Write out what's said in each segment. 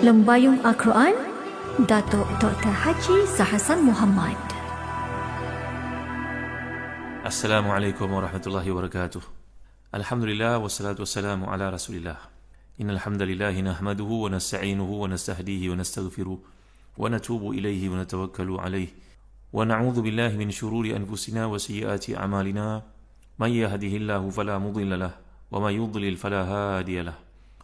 Lembayung Al-Quran Datuk Dr. Haji Zahasan Muhammad Assalamualaikum warahmatullahi wabarakatuh. Alhamdulillah wassalatu wassalamu ala Rasulillah. Innal hamdalillah nahmaduhu wa nasta'inuhu wa nastahdihi wa nastaghfiruh wa natubu ilayhi wa natawakkalu alayhi wa na'udzu billahi min shururi anfusina wa sayyiati a'malina. Man yahdihillahu fala mudilla lah wa man yudlil fala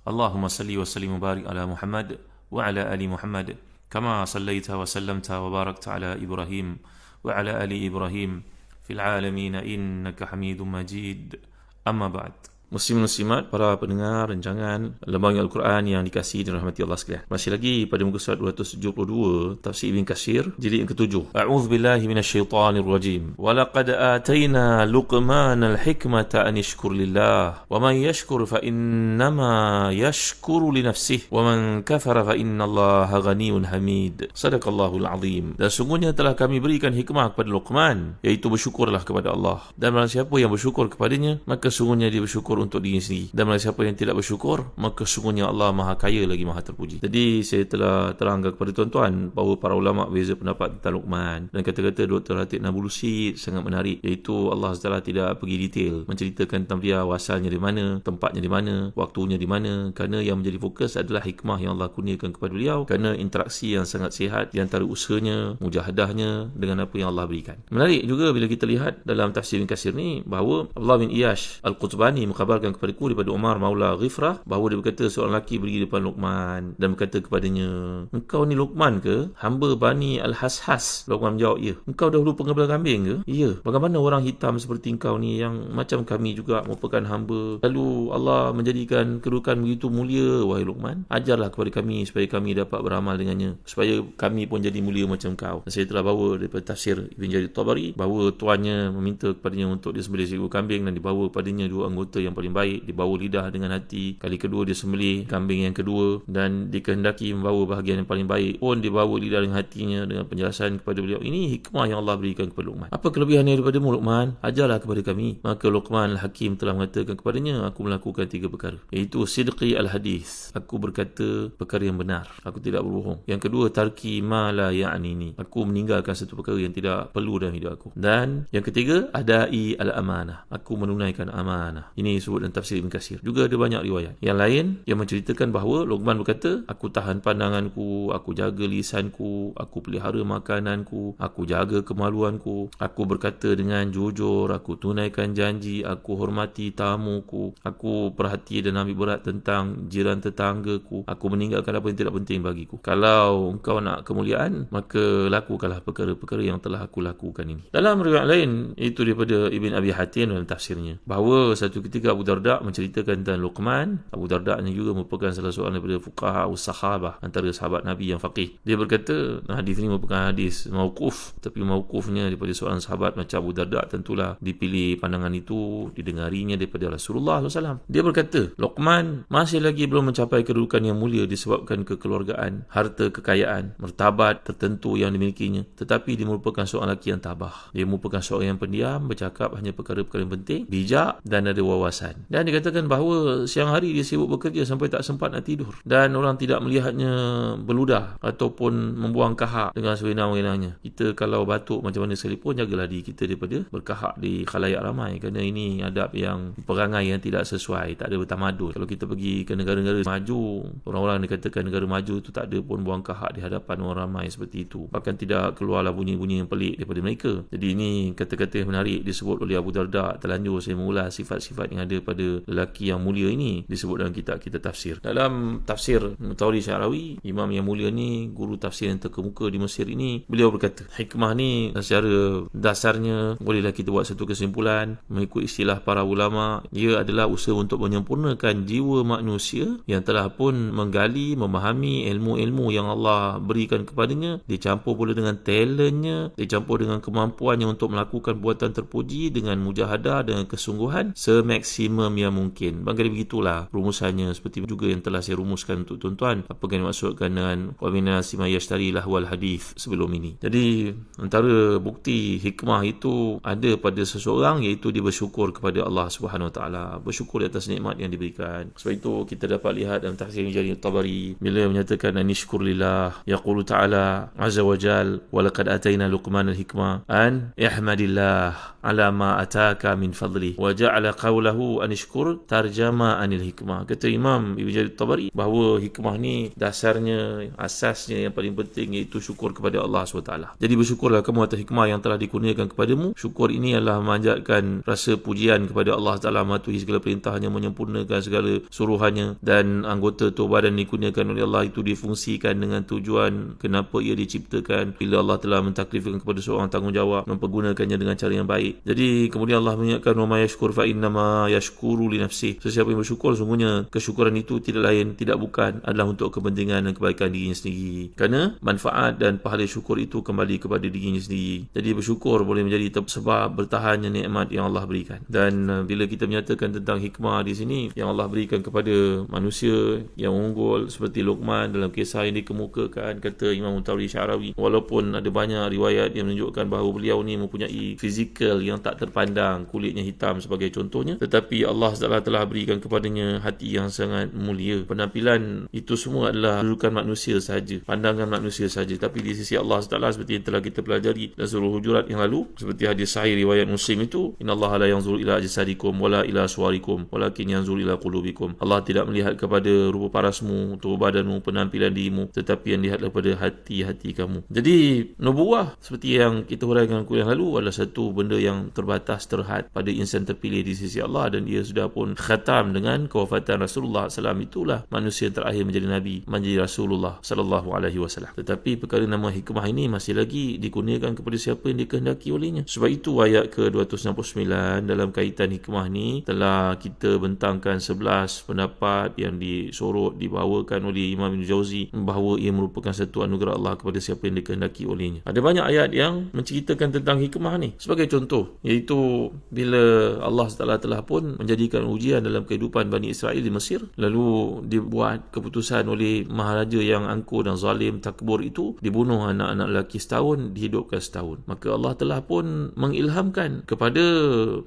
اللهم صل وسلم وبارك على محمد وعلى آل محمد كما صليت وسلمت وباركت على إبراهيم وعلى آل إبراهيم في العالمين إنك حميد مجيد. أما بعد. Muslim muslimat para pendengar rancangan lembaga Al-Quran yang dikasihi dan rahmati Allah sekalian. Masih lagi pada muka surat 272 tafsir Ibn Kasir jilid yang ketujuh. A'udzu billahi minasyaitonir rajim. Wa laqad atayna Luqman al-hikmata an yashkur lillah wa man yashkur fa innama yashkuru li nafsihi wa man kafara fa innallaha ghaniyyun hamid. Sadaqallahul azim. Dan sungguhnya telah kami berikan hikmah kepada Luqman iaitu bersyukurlah kepada Allah. Dan siapa yang bersyukur kepadanya maka sungguhnya dia bersyukur bersyukur untuk diri sendiri. Dan barang siapa yang tidak bersyukur maka sungguhnya Allah maha kaya lagi maha terpuji. Jadi saya telah terangkan kepada tuan-tuan bahawa para ulama beza pendapat tentang Luqman. Dan kata-kata Dr. Hatib Nabulusi sangat menarik iaitu Allah SWT tidak pergi detail menceritakan tentang dia asalnya di mana tempatnya di mana waktunya di mana. Kerana yang menjadi fokus adalah hikmah yang Allah kurniakan kepada beliau. Kerana interaksi yang sangat sihat di antara usahanya mujahadahnya dengan apa yang Allah berikan. Menarik juga bila kita lihat dalam tafsir Kasir ni bahawa Allah bin Iyash Al-Qutbani mengkhabarkan kepadaku daripada Umar Maula Ghifrah bahawa dia berkata seorang lelaki pergi depan Luqman dan berkata kepadanya engkau ni Luqman ke? Hamba Bani Al-Hashas. Luqman menjawab ya. Engkau dahulu pengembala kambing ke? Ya. Bagaimana orang hitam seperti engkau ni yang macam kami juga merupakan hamba? Lalu Allah menjadikan kedudukan begitu mulia wahai Luqman? Ajarlah kepada kami supaya kami dapat beramal dengannya supaya kami pun jadi mulia macam kau. Dan saya telah bawa daripada tafsir Ibn Jarir Tabari bahawa tuannya meminta kepadanya untuk dia sembelih seekor kambing dan dibawa padanya dua anggota yang paling baik. Dibawa lidah dengan hati. Kali kedua dia sembelih kambing yang kedua. Dan dikehendaki membawa bahagian yang paling baik. Pun dibawa lidah dengan hatinya dengan penjelasan kepada beliau. Ini hikmah yang Allah berikan kepada Luqman. Apa kelebihannya daripada Luqman? Ajarlah kepada kami. Maka Luqman Al-Hakim telah mengatakan kepadanya aku melakukan tiga perkara. Iaitu sidqi al-hadis. Aku berkata perkara yang benar. Aku tidak berbohong. Yang kedua tarki ma la ya'nini. Aku meninggalkan satu perkara yang tidak perlu dalam hidup aku. Dan yang ketiga adai al-amanah. Aku menunaikan amanah. Ini disebut dalam tafsir Ibn Kasir. Juga ada banyak riwayat. Yang lain yang menceritakan bahawa Luqman berkata, aku tahan pandanganku, aku jaga lisanku, aku pelihara makananku, aku jaga kemaluanku, aku berkata dengan jujur, aku tunaikan janji, aku hormati tamuku, aku perhati dan ambil berat tentang jiran tetanggaku, aku meninggalkan apa yang tidak penting bagiku. Kalau engkau nak kemuliaan, maka lakukanlah perkara-perkara yang telah aku lakukan ini. Dalam riwayat lain, itu daripada Ibn Abi Hatim dalam tafsirnya, bahawa satu ketika Abu Darda menceritakan tentang Luqman. Abu Darda ini juga merupakan salah seorang daripada fuqaha sahabah antara sahabat Nabi yang faqih. Dia berkata, hadis ini merupakan hadis mauquf, tapi mauqufnya daripada seorang sahabat macam Abu Darda tentulah dipilih pandangan itu didengarinya daripada Rasulullah SAW. Dia berkata, Luqman masih lagi belum mencapai kedudukan yang mulia disebabkan kekeluargaan, harta kekayaan, mertabat tertentu yang dimilikinya, tetapi dia merupakan seorang lelaki yang tabah. Dia merupakan seorang yang pendiam, bercakap hanya perkara-perkara yang penting, bijak dan ada wawasan kesihatan. Dan dikatakan bahawa siang hari dia sibuk bekerja sampai tak sempat nak tidur. Dan orang tidak melihatnya beludah ataupun membuang kahak dengan sewenang-wenangnya. Kita kalau batuk macam mana sekalipun, jagalah diri kita daripada berkahak di khalayak ramai. Kerana ini adab yang perangai yang tidak sesuai, tak ada bertamadun. Kalau kita pergi ke negara-negara maju, orang-orang dikatakan negara maju itu tak ada pun buang kahak di hadapan orang ramai seperti itu. Bahkan tidak keluarlah bunyi-bunyi yang pelik daripada mereka. Jadi ini kata-kata yang menarik disebut oleh Abu Darda. Terlanjur saya mengulas sifat-sifat yang ada ada pada lelaki yang mulia ini disebut dalam kitab kita tafsir. Dalam tafsir Mutawri Syarawi, imam yang mulia ni, guru tafsir yang terkemuka di Mesir ini, beliau berkata, hikmah ni secara dasarnya bolehlah kita buat satu kesimpulan mengikut istilah para ulama, ia adalah usaha untuk menyempurnakan jiwa manusia yang telah pun menggali, memahami ilmu-ilmu yang Allah berikan kepadanya, dicampur pula dengan talentnya, dicampur dengan kemampuannya untuk melakukan buatan terpuji dengan mujahadah dengan kesungguhan, semaksimal maksimum yang mungkin. Bagi begitulah rumusannya seperti juga yang telah saya rumuskan untuk tuan-tuan. Apa yang dimaksudkan dengan wa minasi ma yashtari lahwal hadis sebelum ini. Jadi antara bukti hikmah itu ada pada seseorang iaitu dia bersyukur kepada Allah Subhanahu Wa Taala, bersyukur atas nikmat yang diberikan. Sebab itu kita dapat lihat dalam tafsir Jari Tabari bila menyatakan anishkur lillah yaqulu ta'ala azza wa jal wa laqad atayna luqman al-hikmah an ihmadillah ala ma ataka min fadli wa ja'ala qawlahu anishkur tarjama anil hikmah. Kata Imam Ibn Jarir Tabari bahawa hikmah ni dasarnya asasnya yang paling penting iaitu syukur kepada Allah SWT. Jadi bersyukurlah kamu atas hikmah yang telah dikurniakan kepadamu. Syukur ini adalah memanjatkan rasa pujian kepada Allah Taala mematuhi segala perintahnya menyempurnakan segala suruhannya dan anggota tubuh badan dikurniakan oleh Allah itu difungsikan dengan tujuan kenapa ia diciptakan. Bila Allah telah mentaklifkan kepada seorang tanggungjawab mempergunakannya dengan cara yang baik. Jadi kemudian Allah mengingatkan wa may yashkur fa inna ma yashkuru li nafsi. Sesiapa yang bersyukur sungguhnya kesyukuran itu tidak lain tidak bukan adalah untuk kepentingan dan kebaikan dirinya sendiri. Kerana manfaat dan pahala syukur itu kembali kepada dirinya sendiri. Jadi bersyukur boleh menjadi sebab bertahannya nikmat yang Allah berikan. Dan uh, bila kita menyatakan tentang hikmah di sini yang Allah berikan kepada manusia yang unggul seperti Luqman dalam kisah yang dikemukakan kata Imam Tawri Syarawi walaupun ada banyak riwayat yang menunjukkan bahawa beliau ni mempunyai fizikal yang tak terpandang kulitnya hitam sebagai contohnya tetapi Allah Taala telah berikan kepadanya hati yang sangat mulia. Penampilan itu semua adalah kedudukan manusia sahaja pandangan manusia sahaja. Tapi di sisi Allah Taala seperti yang telah kita pelajari dalam surah hujurat yang lalu seperti hadis sahih riwayat muslim itu innallaha la yanzuru ila ajsadikum wala ila suwarikum walakin yanzuru ila qulubikum. Allah tidak melihat kepada rupa parasmu tubuh badanmu penampilan dirimu tetapi yang dilihat kepada hati-hati kamu. Jadi nubuah seperti yang kita huraikan kuliah lalu adalah satu benda yang terbatas terhad pada insan terpilih di sisi Allah dan dia sudah pun khatam dengan kewafatan Rasulullah SAW itulah manusia yang terakhir menjadi Nabi menjadi Rasulullah Wasallam. Tetapi perkara nama hikmah ini masih lagi dikurniakan kepada siapa yang dikehendaki olehnya. Sebab itu ayat ke-269 dalam kaitan hikmah ini telah kita bentangkan 11 pendapat yang disorot dibawakan oleh Imam Ibn Jauzi bahawa ia merupakan satu anugerah Allah kepada siapa yang dikehendaki olehnya. Ada banyak ayat yang menceritakan tentang hikmah ni. Sebagai contoh iaitu bila Allah Taala telah pun menjadikan ujian dalam kehidupan Bani Israel di Mesir. Lalu dibuat keputusan oleh maharaja yang angkuh dan zalim takbur itu dibunuh anak-anak lelaki setahun dihidupkan setahun. Maka Allah telah pun mengilhamkan kepada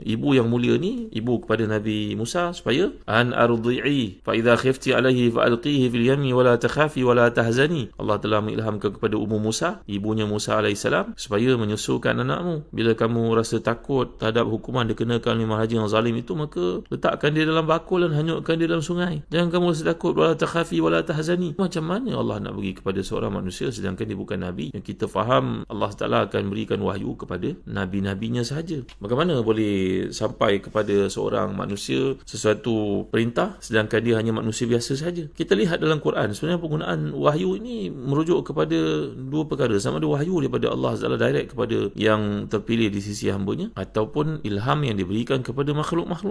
ibu yang mulia ni ibu kepada Nabi Musa supaya an ardhi'i fa idza khifti alaihi fa alqihi fil yami wa la takhafi wa la tahzani. Allah telah mengilhamkan kepada ummu Musa ibunya Musa alaihissalam supaya menyusukan anakmu. Bila kamu rasa takut terhadap hukuman dikenakan oleh maharaja yang zalim itu maka letakkan dia dalam bakul dan hanyutkan dia dalam sungai. Jangan kamu rasa takut wala takhafi wala tahzani. Macam mana Allah nak bagi kepada seorang manusia sedangkan dia bukan nabi? Yang kita faham Allah Taala akan berikan wahyu kepada nabi-nabinya sahaja. Bagaimana boleh sampai kepada seorang manusia sesuatu perintah sedangkan dia hanya manusia biasa sahaja? Kita lihat dalam Quran sebenarnya penggunaan wahyu ini merujuk kepada dua perkara. Sama ada wahyu daripada Allah Taala direct kepada yang terpilih di sisi hamba hambanya ataupun ilham yang diberikan kepada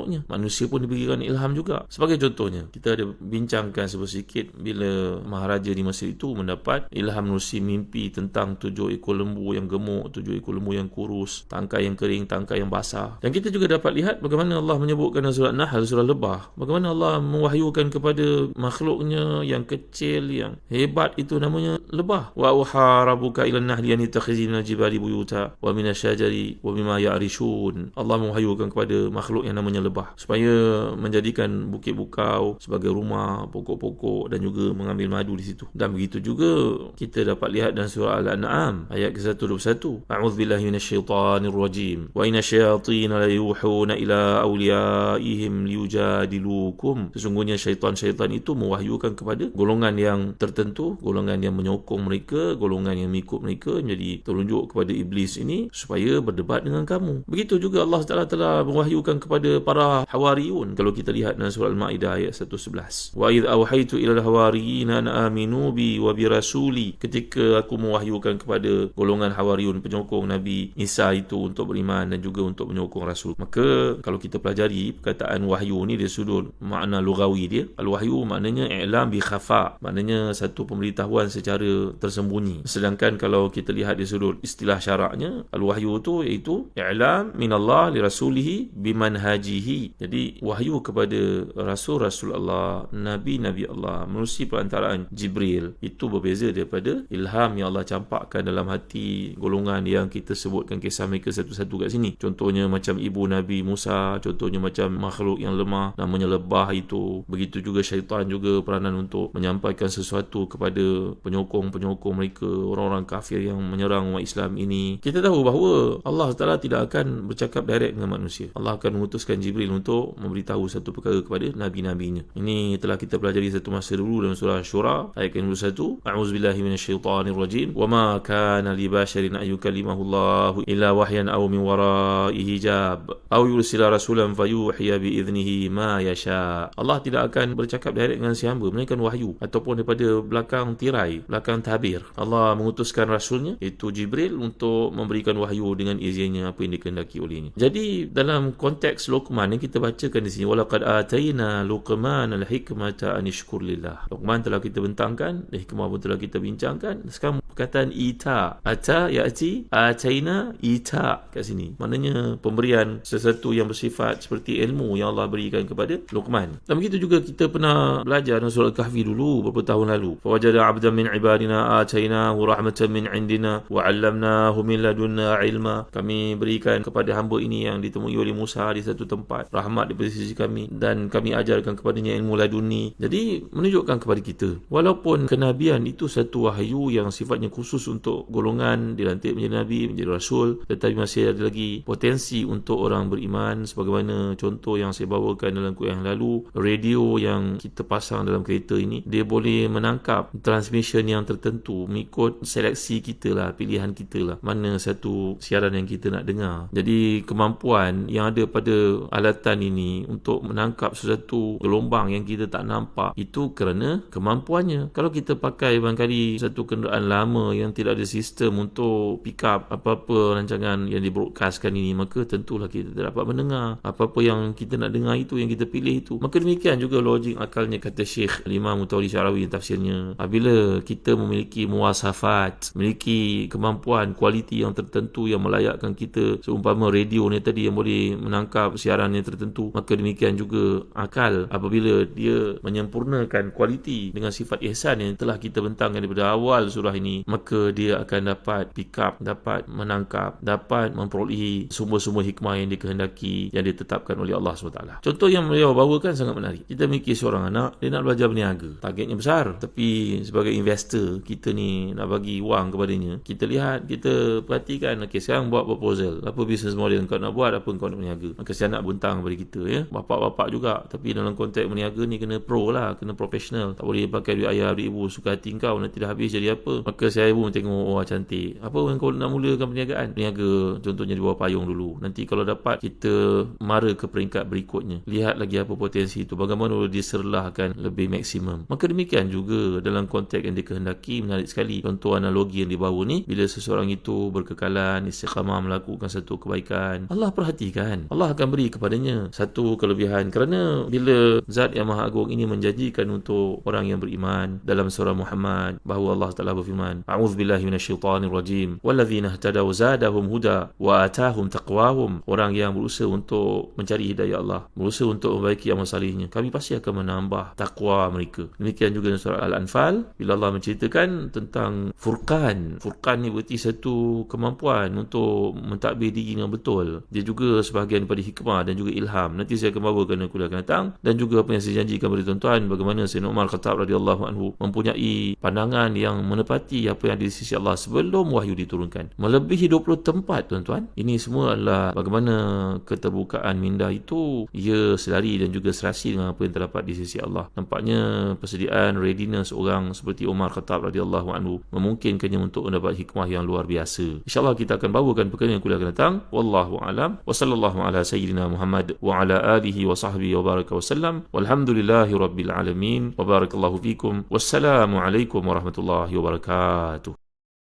makhluk-makhluknya. Manusia pun diberikan ilham juga. Sebagai contohnya, kita ada bincangkan sedikit bila Maharaja di Mesir itu mendapat ilham nusi mimpi tentang tujuh ekor lembu yang gemuk, tujuh ekor lembu yang kurus, tangkai yang kering, tangkai yang basah. Dan kita juga dapat lihat bagaimana Allah menyebutkan surah Nahl, surah Lebah. Bagaimana Allah mewahyukan kepada makhluknya yang kecil, yang hebat itu namanya lebah. Wa uha rabbuka ila nahli an takhzi min al-jibali buyuta wa min asy-syajari wa mimma ya'rishun Allah menghayyukan kepada makhluk yang namanya lebah supaya menjadikan bukit bukau sebagai rumah pokok-pokok dan juga mengambil madu di situ. Dan begitu juga kita dapat lihat dalam surah Al-An'am ayat ke-121. A'udzubillahi minasyaitonir rajim. Wa inna syayatin la yuhuna ila awliyaihim liyujadilukum. Sesungguhnya syaitan-syaitan itu mewahyukan kepada golongan yang tertentu golongan yang menyokong mereka golongan yang mengikut mereka menjadi terunjuk kepada iblis ini supaya berdebat dengan kamu. Begitu juga Allah Taala telah mewahyukan kepada para hawariyun kalau kita lihat dalam surah Al-Maidah ayat 111. Wa id awhaytu ila al-hawariyina an aminu bi wa bi rasuli ketika aku mewahyukan kepada golongan hawariyun penyokong Nabi Isa itu untuk beriman dan juga untuk menyokong rasul. Maka kalau kita pelajari perkataan wahyu ni dari sudut makna lugawi dia, al-wahyu maknanya i'lam bi khafa, maknanya satu pemberitahuan secara tersembunyi. Sedangkan kalau kita lihat dari sudut istilah syaraknya, al-wahyu tu iaitu i'lam min Allah li rasulihi bimanhajihi ilaihi. Jadi wahyu kepada rasul-rasul Allah, nabi-nabi Allah melalui perantaraan Jibril itu berbeza daripada ilham yang Allah campakkan dalam hati golongan yang kita sebutkan kisah mereka satu-satu kat sini. Contohnya macam ibu Nabi Musa, contohnya macam makhluk yang lemah namanya lebah itu. Begitu juga syaitan juga peranan untuk menyampaikan sesuatu kepada penyokong-penyokong mereka, orang-orang kafir yang menyerang umat Islam ini. Kita tahu bahawa Allah Taala tidak akan bercakap direct dengan manusia. Allah akan mengutuskan Jibril untuk memberitahu satu perkara kepada nabi-nabinya. Ini telah kita pelajari satu masa dulu dalam surah Syura ayat ke-21. A'udzubillahi minasyaitonirrajim. Wa ma kana li basharin an yukallimahu Allah illa wahyan aw min wara'i hijab aw yursila rasulan fayuhiya bi idnihi ma yasha. Allah tidak akan bercakap direct dengan siapa melainkan wahyu ataupun daripada belakang tirai, belakang tabir. Allah mengutuskan rasulnya iaitu Jibril untuk memberikan wahyu dengan izinnya apa yang dikehendaki olehnya. Jadi dalam konteks Luqman yang kita bacakan di sini walaqad ataina Luqman al-hikmata an lillah. Luqman telah kita bentangkan, hikmah pun telah kita bincangkan. Sekarang perkataan ita. Ata yati ataina ita kat sini. Maknanya pemberian sesuatu yang bersifat seperti ilmu yang Allah berikan kepada Luqman. Dan begitu juga kita pernah belajar dalam surah kahfi dulu beberapa tahun lalu. Fawajada abdan min ibadina atainahu rahmatan min indina wa 'allamnahu min ladunna ilma. Kami berikan kepada hamba ini yang ditemui oleh Musa di satu tempat. Rahmat daripada sisi kami. Dan kami ajarkan kepadanya ilmu laduni. Jadi menunjukkan kepada kita walaupun kenabian itu satu wahyu yang sifatnya hanya khusus untuk golongan dilantik menjadi nabi, menjadi rasul. Tetapi masih ada lagi potensi untuk orang beriman sebagaimana contoh yang saya bawakan dalam kuliah yang lalu radio yang kita pasang dalam kereta ini dia boleh menangkap transmission yang tertentu mengikut seleksi kita lah pilihan kita lah mana satu siaran yang kita nak dengar. Jadi kemampuan yang ada pada alatan ini untuk menangkap sesuatu gelombang yang kita tak nampak itu kerana kemampuannya. Kalau kita pakai barangkali satu kenderaan lama lama yang tidak ada sistem untuk pick up apa-apa rancangan yang di broadcastkan ini maka tentulah kita tidak dapat mendengar apa-apa yang kita nak dengar itu yang kita pilih itu. Maka demikian juga logik akalnya kata Syekh Imam Mutawli Syarawi tafsirnya. Apabila kita memiliki muasafat memiliki kemampuan kualiti yang tertentu yang melayakkan kita seumpama radio ni tadi yang boleh menangkap siaran yang tertentu maka demikian juga akal. Apabila dia menyempurnakan kualiti dengan sifat ihsan yang telah kita bentangkan daripada awal surah ini maka dia akan dapat pick up, dapat menangkap, dapat memperolehi sumber-sumber hikmah yang dikehendaki yang ditetapkan oleh Allah SWT. Contoh yang beliau bawakan sangat menarik. Kita memiliki seorang anak, dia nak belajar berniaga. Targetnya besar. Tapi sebagai investor, kita ni nak bagi wang kepadanya. Kita lihat, kita perhatikan, okay, sekarang buat proposal. Apa bisnes model kau nak buat, apa kau nak berniaga. Maka saya nak buntang kepada kita. ya. Bapak-bapak juga. Tapi dalam konteks berniaga ni kena pro lah, kena profesional. Tak boleh pakai duit ayah, duit ibu, suka hati kau, nanti dah habis jadi apa. Maka saya pun tengok wah cantik. Apa yang kau nak mulakan perniagaan? Perniaga contohnya di bawah payung dulu. Nanti kalau dapat kita mara ke peringkat berikutnya. Lihat lagi apa potensi itu. Bagaimana diserlahkan lebih maksimum. Maka demikian juga dalam konteks yang dikehendaki menarik sekali. Contoh analogi yang dibawa ni bila seseorang itu berkekalan istiqamah melakukan satu kebaikan Allah perhatikan. Allah akan beri kepadanya satu kelebihan. Kerana bila zat yang maha agung ini menjanjikan untuk orang yang beriman dalam surah Muhammad bahawa Allah Taala berfirman أعوذ بالله من الشيطان الرجيم والذين اهتدوا زادهم هدى وآتاهم تقواهم orang yang berusaha untuk mencari hidayah Allah berusaha untuk membaiki amal salihnya kami pasti akan menambah takwa mereka demikian juga dalam surah Al-Anfal bila Allah menceritakan tentang furqan furqan ni berarti satu kemampuan untuk mentadbir diri dengan betul dia juga sebahagian daripada hikmah dan juga ilham nanti saya akan bawakan kuliah akan datang dan juga apa yang saya janjikan kepada tuan-tuan bagaimana Sayyidina Umar Khattab radhiyallahu anhu mempunyai pandangan yang menepati apa yang ada di sisi Allah sebelum wahyu diturunkan. Melebihi 20 tempat tuan-tuan. Ini semua adalah bagaimana keterbukaan minda itu ia selari dan juga serasi dengan apa yang terdapat di sisi Allah. Nampaknya persediaan readiness orang seperti Umar Khattab radhiyallahu anhu memungkinkannya untuk mendapat hikmah yang luar biasa. InsyaAllah kita akan bawakan perkara yang kuliah akan datang. Wallahu alam. Wa sallallahu ala sayyidina Muhammad wa ala alihi wa sahbihi wa baraka wa sallam. Walhamdulillahi rabbil alamin. Wa barakallahu fikum. Wassalamu alaikum warahmatullahi wabarakatuh. obrigado.